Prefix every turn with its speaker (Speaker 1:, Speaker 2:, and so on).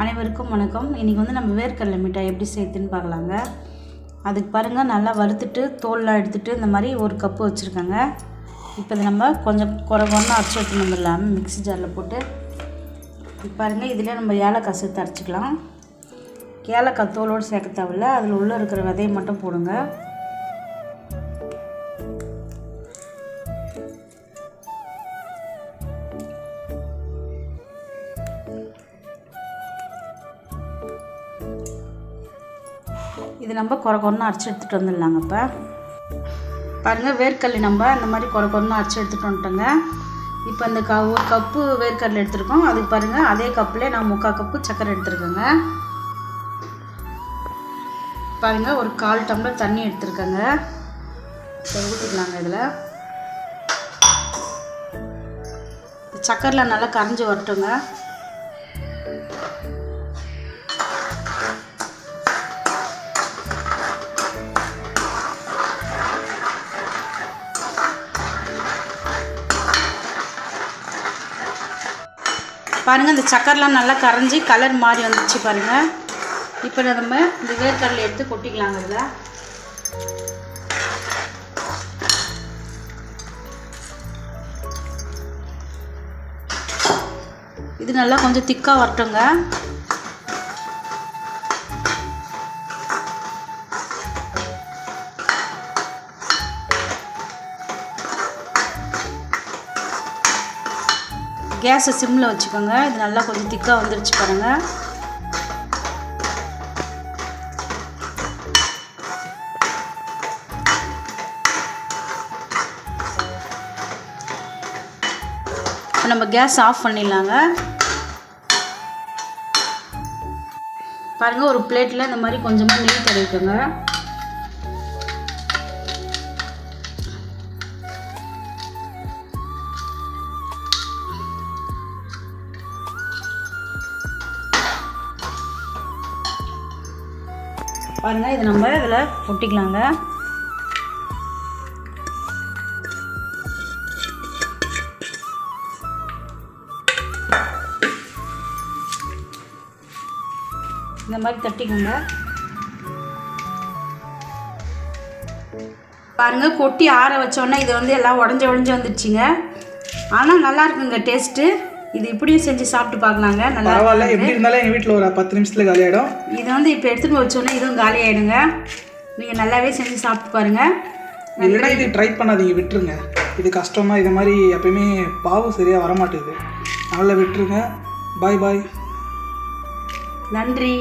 Speaker 1: அனைவருக்கும் வணக்கம். இன்றைக்கி வந்து நம்ம வேர்க்கடலை மிட்டாய் எப்படி சேர்த்துன்னு பார்க்கலாங்க. அதுக்கு பாருங்கள் நல்லா வறுத்துட்டு தோல்லாம் எடுத்துகிட்டு இந்த மாதிரி ஒரு கப்பு வச்சுருக்கோங்க. இப்போ இதை நம்ம கொஞ்சம் குறை குறைன்னு அரைச்சி எடுத்துன்னு இல்லாமல் மிக்ஸி ஜாரில் போட்டு. பாருங்கள் இதில் நம்ம ஏலக்காய் சேர்த்து அரைச்சிக்கலாம். ஏலக்காய் தோலோடு சேர்க்க தேவையில்ல. அதில் உள்ளே இருக்கிற விதையை மட்டும் போடுங்க. இது நம்ம குறை குறைன்னு அரைச்சி எடுத்துகிட்டு வந்துடலாங்க இப்போ பாருங்கள் வேர்க்கடலை நம்ம இந்த மாதிரி குறை குறைன்னு அரைச்சி எடுத்துகிட்டு வந்துட்டோங்க. இப்போ இந்த க ஒரு கப்பு வேர்க்கடலை எடுத்துருக்கோம். அதுக்கு பாருங்கள் அதே கப்பில் நான் முக்கால் கப்பு சர்க்கரை எடுத்துருக்கேங்க. பாருங்கள் ஒரு கால் டம்ளர் தண்ணி எடுத்துருக்கேங்க. இப்போ ஊற்றிக்கலாங்க இதில். சக்கரில் நல்லா கரைஞ்சி வரட்டுங்க. பாருங்கள் இந்த சக்கரெலாம் நல்லா கரைஞ்சி கலர் மாறி வந்துச்சு பாருங்கள் இப்போ நம்ம இந்த வேர்க்கடலை எடுத்து கொட்டிக்கலாங்க இதில். இது நல்லா கொஞ்சம் திக்காக வரட்டுங்க. கேஸை சிம்மில் வச்சுக்கோங்க. இது நல்லா கொஞ்சம் திக்காக வந்துருச்சு பாருங்கள் இப்போ நம்ம கேஸ் ஆஃப் பண்ணிடலாங்க. பாருங்கள் ஒரு பிளேட்டில் இந்த மாதிரி கொஞ்சமாக நெய் தடவிக்கோங்க. பாருங்கள் இது நம்ம இதில் ஒட்டிக்கலாங்க இந்த மாதிரி தட்டிக்கோங்க. பாருங்க கொட்டி ஆற வச்சோன்னே இது வந்து எல்லாம் உடஞ்சி உடஞ்சி வந்துடுச்சிங்க. ஆனால் நல்லா இருக்குங்க டேஸ்ட்டு இது இப்படியும் செஞ்சு சாப்பிட்டு பார்க்கலாங்க. நல்லா
Speaker 2: பரவாயில்ல. எப்படி இருந்தாலும் எங்கள் வீட்டில் ஒரு பத்து நிமிஷத்துல காலியாயிடும்.
Speaker 1: இது வந்து இப்போ எடுத்துகிட்டு வச்சோன்னே இதுவும் காலி ஆகிடுங்க நீங்கள் நல்லாவே செஞ்சு சாப்பிட்டு பாருங்கள்
Speaker 2: இல்லைன்னா இது ட்ரை பண்ணாதீங்க விட்டுருங்க. இது கஷ்டமா இது மாதிரி எப்பயுமே பாவு சரியாக வரமாட்டேங்குது. அதனால் விட்டுருங்க. பாய் பாய்
Speaker 1: நன்றி.